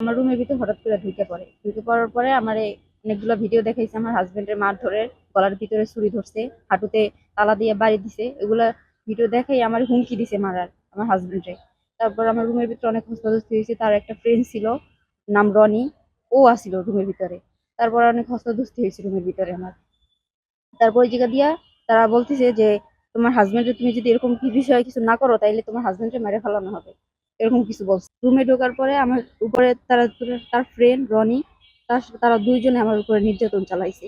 আমার রুমের ভিতরে হঠাৎ করে ঢুকে পড়ে। ঢুকে পড়ার পরে আমার অনেকগুলো ভিডিও দেখাইছে আমার হাজবেন্ডের মার ধরে, গলার ভিতরে ছুরি ধরছে, হাঁটুতে তালা দিয়ে বাড়ি দিছে। এগুলা ভিডিও দেখাই আমার হুমকি দিছে মারার, আমার হাজবেন্ডে তারপর আমার রুমের ভিতরে অনেক হস্তদস্তি হয়েছে। তার একটা ফ্রেন্ড ছিল, নাম রনি। ও আসিল রুমের ভিতরে। তারপর অনেক হস্তদস্তি হয়েছে রুমের ভিতরে আমার। তারপর ওই জায়গা দিয়া তারা বলতেছে যে, তোমার হাজবেন্ডে তুমি যদি এরকম কি বিষয়ে কিছু না করো, তাইলে তোমার হাজবেন্ডে মেরে ফেলানো হবে। এরকম কিছু বলছে। রুমে ঢোকার পরে আমার উপরে তারা তার ফ্রেন্ড রনি, তার তারা দুইজনে আমার উপরে নির্যাতন চালাইছে।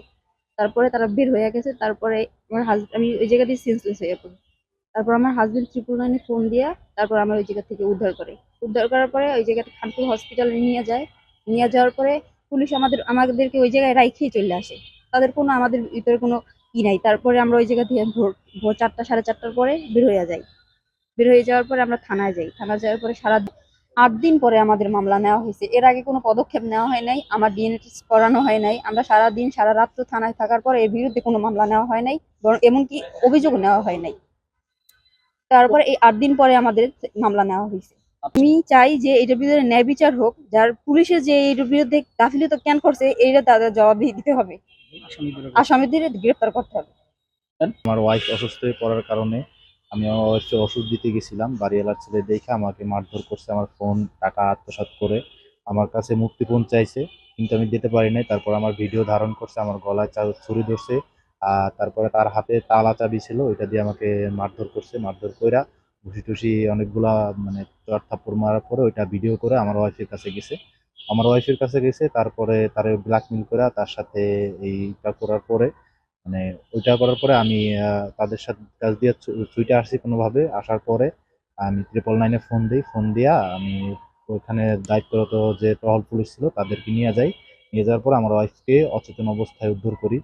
তারপরে তারা বের হয়ে গেছে, তারপরে আমার হাজবেন্ড আমি ওই জায়গা দিয়ে সেন্সলেস হয়ে পড়ি। তারপর আমার হাজব্যান্ড ত্রিপুর নাইনে ফোন দিয়া, তারপর আমার ওই জায়গা থেকে উদ্ধার করে। উদ্ধার করার পরে ওই জায়গাতে খানপুর হসপিটালে নিয়ে যায়। নিয়ে যাওয়ার পরে পুলিশ আমাদের, আমাদেরকে ওই জায়গায় রাইখেই চলে আসে। তাদের কোনো, আমাদের ভিতরে কোনো ই নাই। তারপরে আমরা ওই জায়গা থেকে ভোর ভোর চারটা, সাড়ে চারটার পরে বের হয়ে যাই। বের হয়ে যাওয়ার পরে আমরা থানায় যাই। থানায় যাওয়ার পরে সারা আট দিন পরে আমাদের মামলা নেওয়া হয়েছে। এর আগে কোনো পদক্ষেপ নেওয়া হয় নাই আমার ডিএনএ টেস্ট করানো হয় নাই। আমরা সারা দিন সারা রাত্র থানায় থাকার পর এর বিরুদ্ধে কোনো মামলা নেওয়া হয় নাই বরং এমনকি অভিযোগ নেওয়া হয় নাই। তারপরে এই আট দিন পরে আমাদের মামলা নেওয়া হয়েছে। আমি চাই যে এটার বিরুদ্ধে ন্যায় বিচার হোক যার পুলিশে যে এটার বিরুদ্ধে গাফিলতি কেন করছে এইটা তাদের জবাব দিতে হবে। আসামিদের গ্রেপ্তার করতে হবে। আমার ওয়াইফ অসুস্থ হয়ে পড়ার কারণে আমি ওয়াইফকে ওষুধ দিতে গেছিলাম, বাড়িওয়ালার ছেলে দেখে আমাকে মারধর করছে, আমার ফোন, টাকা আত্মসাৎ করে আমার কাছে মুক্তিপণ চাইছে, কিন্তু আমি দিতে পারি নাই। তারপর আমার ভিডিও ধারণ করছে, আমার গলায় চা- ছুরি ধরছে, আর তারপরে তার হাতে তালা চাবি ছিল, ওইটা দিয়ে আমাকে মারধর করছে। মারধর কইরা ঘুষি টুসি অনেকগুলা মানে চর থাপ্পড় মারার পরে ওইটা ভিডিও করে আমার ওয়াইফের কাছে গেছে। আমার ওয়াইফের কাছে গেছে, তারপরে তারে ব্ল্যাকমেল করে তার সাথে এইটা করার পরে মানে ওইটা করার পরে আমি তাদের সাথে কাজ দিয়ে চুইটা আসছি কোনোভাবে। আসার পরে আমি ট্রিপল নাইনে ফোন দিই। ফোন দিয়া আমি ওইখানে দায়িত্বরত যে টহল পুলিশ ছিল তাদেরকে নিয়ে যাই। নিয়ে যাওয়ার পর আমার ওয়াইফকে অচেতন অবস্থায় উদ্ধার করি।